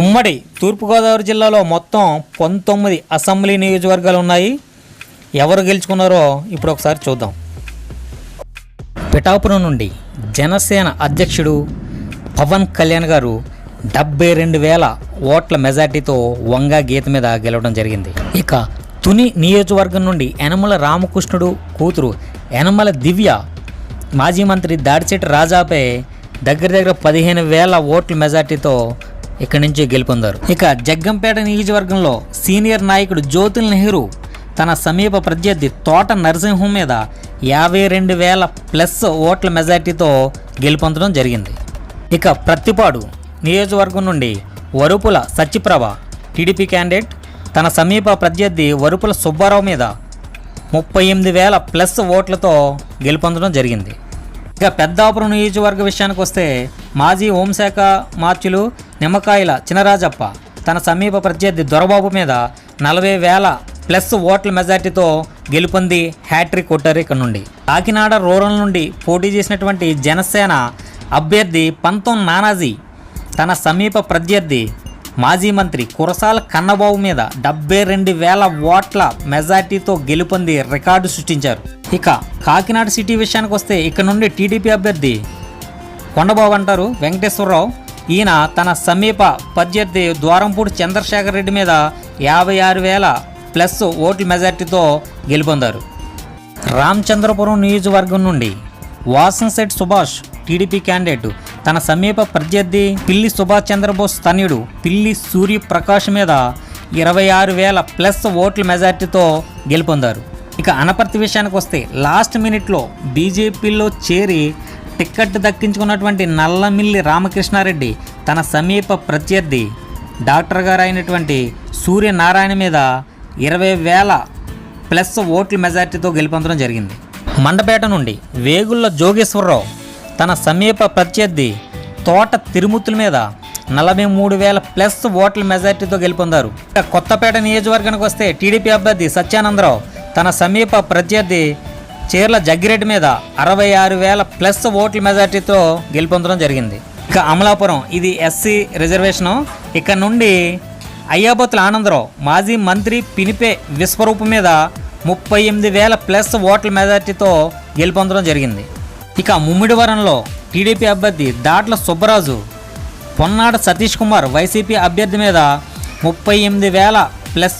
ఉమ్మడి తూర్పుగోదావరి జిల్లాలో మొత్తం పంతొమ్మిది అసెంబ్లీ నియోజకవర్గాలు ఉన్నాయి. ఎవరు గెలుచుకున్నారో ఇప్పుడు ఒకసారి చూద్దాం. పిఠాపురం నుండి జనసేన అధ్యక్షుడు పవన్ కళ్యాణ్ గారు డెబ్బై రెండు వేల ఓట్ల మెజార్టీతో వంగా గీత మీద గెలవడం జరిగింది. ఇక తుని నియోజకవర్గం నుండి యనమల రామకృష్ణుడు కూతురు యనమల దివ్య మాజీ మంత్రి దాడిచెట్టి రాజాపై దగ్గర దగ్గర పదిహేను వేల ఓట్ల మెజార్టీతో ఇక్కడి నుంచి గెలుపొందారు. ఇక జగ్గంపేట నియోజకవర్గంలో సీనియర్ నాయకుడు జ్యోతుల్ నెహ్రూ తన సమీప ప్రత్యర్థి తోట నరసింహం మీద యాభై రెండు వేల ప్లస్ ఓట్ల మెజార్టీతో గెలుపొందడం జరిగింది. ఇక ప్రత్తిపాడు నియోజకవర్గం నుండి వరుపుల సత్యప్రభ టీడీపీ క్యాండిడేట్ తన సమీప ప్రత్యర్థి వరుపుల సుబ్బారావు మీద ముప్పై ఎనిమిది వేల ప్లస్ ఓట్లతో గెలుపొందడం జరిగింది. ఇక పెద్దాపురం నియోజకవర్గ విషయానికి వస్తే మాజీ హోంశాఖ మార్చులు నిమ్మకాయల చినరాజప్ప తన సమీప ప్రత్యర్థి దొరబాబు మీద నలభై వేల ప్లస్ ఓట్ల మెజార్టీతో గెలుపొంది హ్యాట్రిక్ కొట్టారు ఇక్కడ నుండి. కాకినాడ రూరల్ నుండి పోటీ చేసినటువంటి జనసేన అభ్యర్థి పంతం నానాజీ తన సమీప ప్రత్యర్థి మాజీ మంత్రి కురసాల కన్నబాబు మీద డెబ్బై రెండు వేల ఓట్ల మెజార్టీతో గెలుపొంది రికార్డు సృష్టించారు. ఇక కాకినాడ సిటీ విషయానికి వస్తే ఇక్కడ నుండి టీడీపీ అభ్యర్థి కొండబాబు అంటారు. వెంకటేశ్వరరావు ఈయన తన సమీప ప్రత్యర్థి ద్వారంపూడి చంద్రశేఖర్ రెడ్డి మీద యాభై ఆరు వేల ప్లస్ ఓట్ల మెజార్టీతో గెలుపొందారు. రామచంద్రపురం నియోజకవర్గం నుండి వాసంశెట్ సుభాష్ టీడీపీ క్యాండిడేట్. తన సమీప ప్రత్యర్థి పిల్లి సుభాష్ చంద్రబోస్ తనయుడు పిల్లి సూర్యప్రకాష్ మీద ఇరవై ఆరు వేల ప్లస్ ఓట్ల మెజార్టీతో గెలుపొందారు. ఇక అనపర్తి విషయానికి వస్తే లాస్ట్ మినిట్లో బీజేపీలో చేరి టిక్కెట్ దక్కించుకున్నటువంటి నల్లమిల్లి రామకృష్ణారెడ్డి తన సమీప ప్రత్యర్థి డాక్టర్ గారు అయినటువంటి సూర్యనారాయణ మీద ఇరవై వేల ప్లస్ ఓట్ల మెజార్టీతో గెలుపొందడం జరిగింది. మండపేట నుండి వేగుల్లో జోగేశ్వరరావు తన సమీప ప్రత్యర్థి తోట తిరుమూర్తుల మీద నలభై మూడు వేల ప్లస్ ఓట్ల మెజార్టీతో గెలుపొందారు. ఇక కొత్తపేట నియోజకవర్గానికి వస్తే టీడీపీ అభ్యర్థి సత్యానందరావు తన సమీప ప్రత్యర్థి చీర్ల జగ్గిరెడ్డి మీద అరవై ఆరు వేల ప్లస్ ఓట్ల మెజార్టీతో గెలుపొందడం జరిగింది. ఇక అమలాపురం ఇది ఎస్సీ రిజర్వేషను. ఇక్కడ నుండి అయ్యాబోతుల ఆనందరావు మాజీ మంత్రి పినిపే విశ్వరూపం మీద ముప్పై ఎనిమిది వేల ప్లస్ ఓట్ల మెజార్టీతో గెలుపొందడం జరిగింది. ఇక ముమ్మిడివరంలో టీడీపీ అభ్యర్థి దాట్ల సుబ్బరాజు పొన్నాడ సతీష్ కుమార్ వైసీపీ అభ్యర్థి మీద ముప్పై ఎనిమిది వేల ప్లస్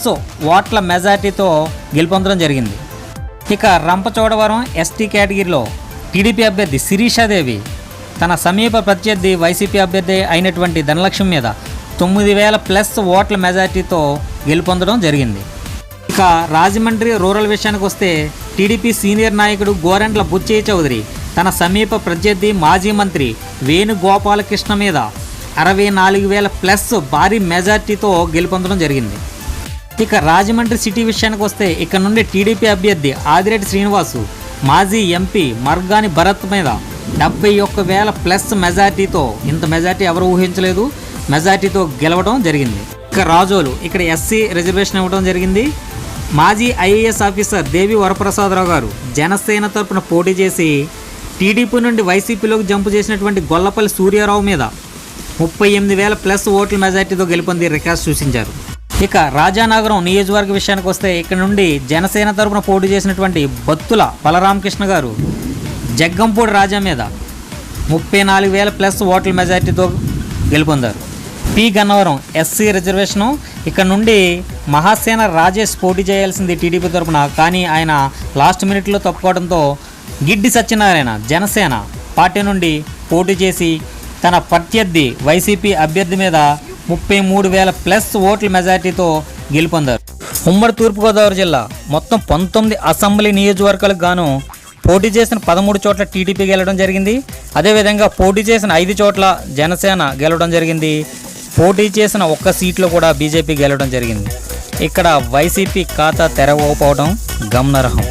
ఓట్ల మెజార్టీతో గెలుపొందడం జరిగింది. ఇక రంపచోడవరం ఎస్టీ కేటగిరీలో టీడీపీ అభ్యర్థి శిరీషాదేవి తన సమీప ప్రత్యర్థి వైసీపీ అభ్యర్థి అయినటువంటి ధనలక్ష్మి మీద తొమ్మిది వేల ప్లస్ ఓట్ల మెజార్టీతో గెలుపొందడం జరిగింది. ఇక రాజమండ్రి రూరల్ విషయానికి వస్తే టీడీపీ సీనియర్ నాయకుడు గోరెంట్ల బుచ్చయ్య చౌదరి తన సమీప ప్రత్యర్థి మాజీ మంత్రి వేణుగోపాలకృష్ణ మీద అరవై నాలుగు వేల ప్లస్ భారీ మెజార్టీతో గెలుపొందడం జరిగింది. ఇక రాజమండ్రి సిటీ విషయానికి వస్తే ఇక్కడ నుండి టీడీపీ అభ్యర్థి ఆదిరెడ్డి శ్రీనివాసు మాజీ ఎంపీ మర్గాని భరత్ మీద డెబ్బై ఒక్క వేల ప్లస్ మెజార్టీతో ఇంత మెజార్టీ ఎవరు ఊహించలేదు మెజార్టీతో గెలవడం జరిగింది. ఇక రాజోలు ఇక్కడ ఎస్సీ రిజర్వేషన్ ఇవ్వడం జరిగింది. మాజీ ఐఏఎస్ ఆఫీసర్ దేవి వరప్రసాదరావు గారు జనసేన తరపున పోటీ చేసి టీడీపీ నుండి వైసీపీలోకి జంపు చేసినటువంటి గొల్లపల్లి సూర్యారావు మీద ముప్పై ఎనిమిది వేల ప్లస్ ఓట్ల మెజార్టీతో గెలుపొంది రికార్డు సూచించారు ఇక రాజానగరం నియోజకవర్గ విషయానికి వస్తే ఇక్కడ నుండి జనసేన తరపున పోటీ చేసినటువంటి బత్తుల బలరామకృష్ణ గారు జగ్గంపూడి రాజా మీద ముప్పై నాలుగు వేల ప్లస్ ఓట్ల మెజార్టీతో గెలుపొందారు. పి గన్నవరం ఎస్సీ రిజర్వేషను ఇక్కడ నుండి మహాసేన రాజేష్ పోటీ చేయాల్సింది టీడీపీ తరపున కానీ ఆయన లాస్ట్ మినిట్లో తప్పుకోవడంతో గిడ్డి సత్యనారాయణ జనసేన పార్టీ నుండి పోటీ చేసి తన ప్రత్యర్థి వైసీపీ అభ్యర్థి మీద ముప్పై మూడు వేల ప్లస్ ఓట్ల మెజార్టీతో గెలుపొందారు. ఉమ్మడి తూర్పుగోదావరి జిల్లా మొత్తం పంతొమ్మిది అసెంబ్లీ నియోజకవర్గాలకు గాను పోటీ చేసిన పదమూడు చోట్ల టీడీపీ గెలవడం జరిగింది. అదేవిధంగా పోటీ చేసిన ఐదు చోట్ల జనసేన గెలవడం జరిగింది. పోటీ చేసిన ఒక్క సీట్లో కూడా బీజేపీ గెలవడం జరిగింది. ఇక్కడ వైసీపీ ఖాతా తెరవకపోవడం గమనార్హం.